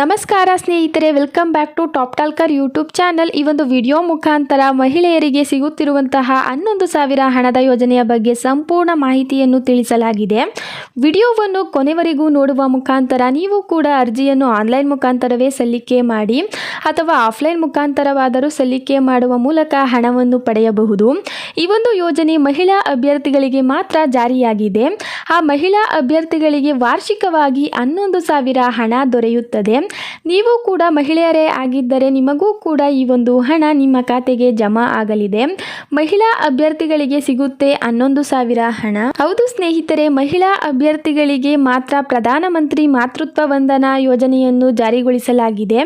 ನಮಸ್ಕಾರ ಸ್ನೇಹಿತರೆ welcome back to top talker YouTube channel ಈ ಒಂದು ವಿಡಿಯೋ ಮುಖಾಂತರ ಮಹಿಳೆಯರಿಗೆ ಸಿಗುತ್ತಿರುವಂತಹ ಹನ್ನೊಂದು ಸಾವಿರ ಹಣದ ಯೋಜನೆಯ ಬಗ್ಗೆ ಸಂಪೂರ್ಣ ಮಾಹಿತಿಯನ್ನು ತಿಳಿಸಲಾಗಿದೆ. ವಿಡಿಯೋವನ್ನು ಕೊನೆವರೆಗೂ ನೋಡುವ ಮುಖಾಂತರ ನೀವು ಕೂಡ ಅರ್ಜಿಯನ್ನು ಆನ್ಲೈನ್ ಮುಖಾಂತರವೇ ಸಲ್ಲಿಕೆ ಮಾಡಿ, ಅಥವಾ ಆಫ್ಲೈನ್ ಮುಖಾಂತರವಾದರೂ ಸಲ್ಲಿಕೆ ಮಾಡುವ ಮೂಲಕ ಹಣವನ್ನು ಪಡೆಯಬಹುದು. ಈ ಒಂದು ಯೋಜನೆ ಮಹಿಳಾ ಅಭ್ಯರ್ಥಿಗಳಿಗೆ ಮಾತ್ರ ಜಾರಿಯಾಗಿದೆ. ಆ ಮಹಿಳಾ ಅಭ್ಯರ್ಥಿಗಳಿಗೆ ವಾರ್ಷಿಕವಾಗಿ ಹನ್ನೊಂದು ಸಾವಿರ ಹಣ ದೊರೆಯುತ್ತದೆ. ನೀವು ಕೂಡ ಮಹಿಳೆಯರೇ ಆಗಿದ್ದರೆ ನಿಮಗೂ ಕೂಡ ಈ ಒಂದು ಹಣ ನಿಮ್ಮ ಖಾತೆಗೆ ಜಮಾ ಆಗಲಿದೆ. ಮಹಿಳಾ ಅಭ್ಯರ್ಥಿಗಳಿಗೆ ಸಿಗುತ್ತೆ ಹನ್ನೊಂದು ಸಾವಿರ ಹಣ. ಹೌದು ಸ್ನೇಹಿತರೆ, ಮಹಿಳಾ ಅಭ್ಯರ್ಥಿಗಳಿಗೆ ಮಾತ್ರ ಪ್ರಧಾನಮಂತ್ರಿ ಮಾತೃತ್ವ ವಂದನಾ ಯೋಜನೆಯನ್ನು ಜಾರಿಗೊಳಿಸಲಾಗಿದೆ.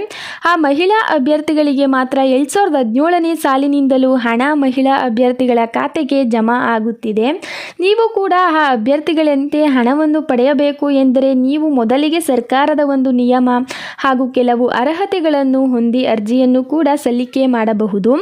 ಆ ಮಹಿಳಾ ಅಭ್ಯರ್ಥಿಗಳಿಗೆ ಮಾತ್ರ ಎರಡ್ ಸಾವಿರದ ಹದಿನೇಳನೇ ಸಾಲಿನಿಂದಲೂ ಹಣ ಮಹಿಳಾ ಅಭ್ಯರ್ಥಿಗಳ ಖಾತೆಗೆ ಜಮಾ ಆಗುತ್ತಿದೆ. ನೀವು ಕೂಡ ಆ ಅಭ್ಯರ್ಥಿಗಳಂತೆ ಹಣವನ್ನು ಪಡೆಯಬೇಕು ಎಂದರೆ ನೀವು ಮೊದಲಿಗೆ ಸರ್ಕಾರದ ಒಂದು ನಿಯಮ ಹಾಗೂ ಕೆಲವು ಅರ್ಹತೆಗಳನ್ನು ಹೊಂದಿ ಅರ್ಜಿಯನ್ನು ಕೂಡ ಸಲ್ಲಿಕೆ ಮಾಡಬಹುದು.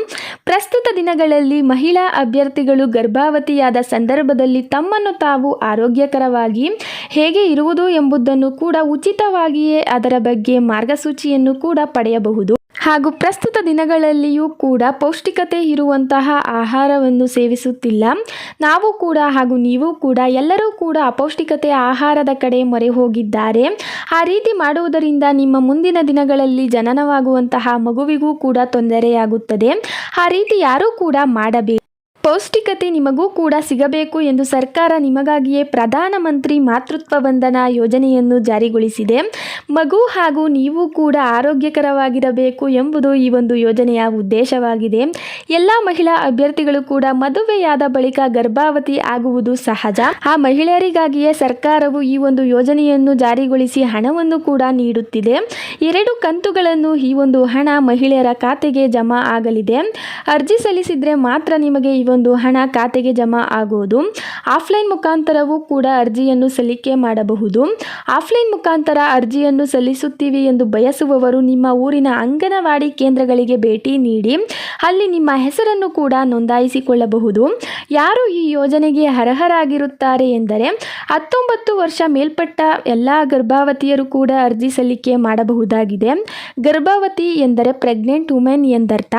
ಪ್ರಸ್ತುತ ದಿನಗಳಲ್ಲಿ ಮಹಿಳಾ ಅಭ್ಯರ್ಥಿಗಳು ಗರ್ಭಾವತಿಯಾದ ಸಂದರ್ಭದಲ್ಲಿ ತಮ್ಮನ್ನು ತಾವು ಆರೋಗ್ಯಕರವಾಗಿ ಹೇಗೆ ಇರುವುದು ಎಂಬುದನ್ನು ಕೂಡ ಉಚಿತವಾಗಿಯೇ ಅದರ ಬಗ್ಗೆ ಮಾರ್ಗಸೂಚಿಯನ್ನು ಕೂಡ ಪಡೆಯಬಹುದು. ಹಾಗೂ ಪ್ರಸ್ತುತ ದಿನಗಳಲ್ಲಿಯೂ ಕೂಡ ಪೌಷ್ಟಿಕತೆ ಇರುವಂತಹ ಆಹಾರವನ್ನು ಸೇವಿಸುತ್ತಿಲ್ಲ. ನಾವು ಕೂಡ ಹಾಗೂ ನೀವು ಕೂಡ ಎಲ್ಲರೂ ಕೂಡ ಅಪೌಷ್ಟಿಕತೆ ಆಹಾರದ ಕಡೆ ಮೊರೆ ಹೋಗಿದ್ದಾರೆ. ಆ ರೀತಿ ಮಾಡುವುದರಿಂದ ನಿಮ್ಮ ಮುಂದಿನ ದಿನಗಳಲ್ಲಿ ಜನನವಾಗುವಂತಹ ಮಗುವಿಗೂ ಕೂಡ ತೊಂದರೆಯಾಗುತ್ತದೆ. ಆ ರೀತಿ ಯಾರೂ ಕೂಡ ಮಾಡಬೇಕು ಪೌಷ್ಟಿಕತೆ ನಿಮಗೂ ಕೂಡ ಸಿಗಬೇಕು ಎಂದು ಸರ್ಕಾರ ನಿಮಗಾಗಿಯೇ ಪ್ರಧಾನಮಂತ್ರಿ ಮಾತೃತ್ವ ವಂದನಾ ಯೋಜನೆಯನ್ನು ಜಾರಿಗೊಳಿಸಿದೆ. ಮಗು ಹಾಗೂ ನೀವು ಕೂಡ ಆರೋಗ್ಯಕರವಾಗಿರಬೇಕು ಎಂಬುದು ಈ ಒಂದು ಯೋಜನೆಯ ಉದ್ದೇಶವಾಗಿದೆ. ಎಲ್ಲ ಮಹಿಳಾ ಅಭ್ಯರ್ಥಿಗಳು ಕೂಡ ಮದುವೆಯಾದ ಬಳಿಕ ಗರ್ಭಾವತಿ ಆಗುವುದು ಸಹಜ. ಆ ಮಹಿಳೆಯರಿಗಾಗಿಯೇ ಸರ್ಕಾರವು ಈ ಒಂದು ಯೋಜನೆಯನ್ನು ಜಾರಿಗೊಳಿಸಿ ಹಣವನ್ನು ಕೂಡ ನೀಡುತ್ತಿದೆ. ಎರಡು ಕಂತುಗಳನ್ನು ಈ ಒಂದು ಹಣ ಮಹಿಳೆಯರ ಖಾತೆಗೆ ಜಮಾ ಆಗಲಿದೆ. ಅರ್ಜಿ ಸಲ್ಲಿಸಿದ್ರೆ ಮಾತ್ರ ನಿಮಗೆ ಈ ಹಣ ಖಾತೆಗೆ ಜಮಾ ಆಗುವುದು ಆಫ್ಲೈನ್ ಮುಖಾಂತರವೂ ಕೂಡ ಅರ್ಜಿಯನ್ನು ಸಲ್ಲಿಕೆ ಮಾಡಬಹುದು. ಆಫ್ಲೈನ್ ಮುಖಾಂತರ ಅರ್ಜಿಯನ್ನು ಸಲ್ಲಿಸುತ್ತೀವಿ ಎಂದು ಬಯಸುವವರು ನಿಮ್ಮ ಊರಿನ ಅಂಗನವಾಡಿ ಕೇಂದ್ರಗಳಿಗೆ ಭೇಟಿ ನೀಡಿ ಅಲ್ಲಿ ನಿಮ್ಮ ಹೆಸರನ್ನು ಕೂಡ ನೋಂದಾಯಿಸಿಕೊಳ್ಳಬಹುದು. ಯಾರು ಈ ಯೋಜನೆಗೆ ಅರ್ಹರಾಗಿರುತ್ತಾರೆ ಎಂದರೆ ಹತ್ತೊಂಬತ್ತು ವರ್ಷ ಮೇಲ್ಪಟ್ಟ ಎಲ್ಲ ಗರ್ಭಾವತಿಯರು ಕೂಡ ಅರ್ಜಿ ಸಲ್ಲಿಕೆ ಮಾಡಬಹುದಾಗಿದೆ. ಗರ್ಭಾವತಿ ಎಂದರೆ ಪ್ರೆಗ್ನೆಂಟ್ ವುಮೆನ್ ಎಂದರ್ಥ.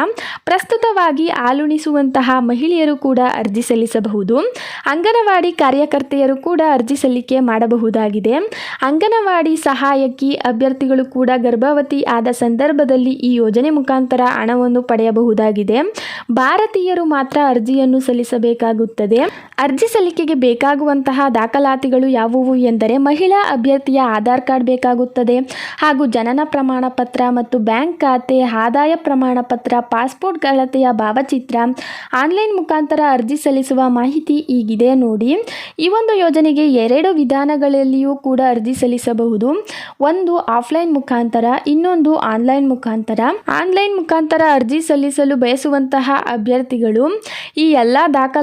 ಪ್ರಸ್ತುತವಾಗಿ ಹಾಲುಣಿಸುವಂತಹ ಮಹಿಳೆಯರು ಕೂಡ ಅರ್ಜಿ ಸಲ್ಲಿಸಬಹುದು. ಅಂಗನವಾಡಿ ಕಾರ್ಯಕರ್ತೆಯರು ಕೂಡ ಅರ್ಜಿ ಸಲ್ಲಿಕೆ ಮಾಡಬಹುದಾಗಿದೆ. ಅಂಗನವಾಡಿ ಸಹಾಯಕಿ ಅಭ್ಯರ್ಥಿಗಳು ಕೂಡ ಗರ್ಭಾವತಿ ಆದ ಸಂದರ್ಭದಲ್ಲಿ ಈ ಯೋಜನೆ ಮುಖಾಂತರ ಹಣವನ್ನು ಪಡೆಯಬಹುದಾಗಿದೆ. ಭಾರತೀಯರು ಮಾತ್ರ ಅರ್ಜಿಯನ್ನು ಸಲ್ಲಿಸಬೇಕಾಗುತ್ತದೆ ಅರ್ಜಿ ಸಲ್ಲಿಕೆಗೆ ಬೇಕಾಗುವಂತಹ ದಾಖಲಾತಿಗಳು ಯಾವುವು ಎಂದರೆ ಮಹಿಳಾ ಅಭ್ಯರ್ಥಿಯ ಆಧಾರ್ ಕಾರ್ಡ್ ಬೇಕಾಗುತ್ತದೆ ಹಾಗೂ ಜನನ ಪ್ರಮಾಣ ಪತ್ರ ಮತ್ತು ಬ್ಯಾಂಕ್ ಖಾತೆ, ಆದಾಯ ಪ್ರಮಾಣ ಪತ್ರ ಪಾಸ್ಪೋರ್ಟ್ ಗಳತೆಯ ಭಾವಚಿತ್ರ, ಆನ್ಲೈನ್ ಮುಖಾಂತರ ಅರ್ಜಿ ಸಲ್ಲಿಸುವ ಮಾಹಿತಿ ಈಗಿದೆ ನೋಡಿ. ಈ ಒಂದು ಯೋಜನೆಗೆ ಎರಡು ವಿಧಾನಗಳಲ್ಲಿಯೂ ಕೂಡ ಅರ್ಜಿ ಸಲ್ಲಿಸಬಹುದು. ಒಂದು ಆಫ್ಲೈನ್ ಮುಖಾಂತರ, ಇನ್ನೊಂದು ಆನ್ಲೈನ್ ಮುಖಾಂತರ. ಆನ್ಲೈನ್ ಮುಖಾಂತರ ಅರ್ಜಿ ಸಲ್ಲಿಸಲು ಬಯಸುವಂತಹ ಅಭ್ಯರ್ಥಿಗಳು ಈ ಎಲ್ಲ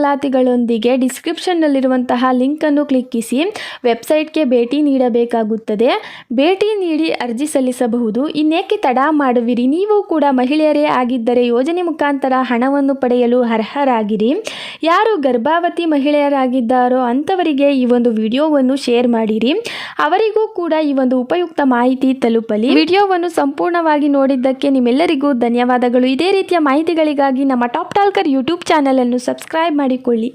ದಾಖಲಾತಿಗಳೊಂದಿಗೆ ಡಿಸ್ಕ್ರಿಪ್ಷನ್ನಲ್ಲಿರುವಂತಹ ಲಿಂಕನ್ನು ಕ್ಲಿಕ್ಕಿಸಿ. ವೆಬ್ಸೈಟ್ಗೆ ಭೇಟಿ ನೀಡಬೇಕಾಗುತ್ತದೆ. ಭೇಟಿ ನೀಡಿ ಅರ್ಜಿ ಸಲ್ಲಿಸಬಹುದು. ಇನ್ನೇಕೆ ತಡ ಮಾಡುವಿರಿ? ನೀವು ಕೂಡ ಮಹಿಳೆಯರೇ ಆಗಿದ್ದರೆ ಯೋಜನೆ ಮುಖಾಂತರ ಹಣವನ್ನು ಪಡೆಯಲು ಅರ್ಹರಾಗಿರಿ. ಯಾರು ಗರ್ಭಾವತಿ ಮಹಿಳೆಯರಾಗಿದ್ದಾರೋ ಅಂಥವರಿಗೆ ಈ ಒಂದು ವಿಡಿಯೋವನ್ನು ಶೇರ್ ಮಾಡಿರಿ. ಅವರಿಗೂ ಕೂಡ ಈ ಒಂದು ಉಪಯುಕ್ತ ಮಾಹಿತಿ ತಲುಪಲಿ. ವಿಡಿಯೋವನ್ನು ಸಂಪೂರ್ಣವಾಗಿ ನೋಡಿದ್ದಕ್ಕೆ ನಿಮ್ಮೆಲ್ಲರಿಗೂ ಧನ್ಯವಾದಗಳು. ಇದೇ ರೀತಿಯ ಮಾಹಿತಿಗಳಿಗಾಗಿ ನಮ್ಮ ಟಾಪ್ ಟಾಲ್ಕರ್ ಯೂಟ್ಯೂಬ್ ಚಾನಲನ್ನು ಸಬ್ಸ್ಕ್ರೈಬ್ ಮಾಡಿಕೊಳ್ಳಿ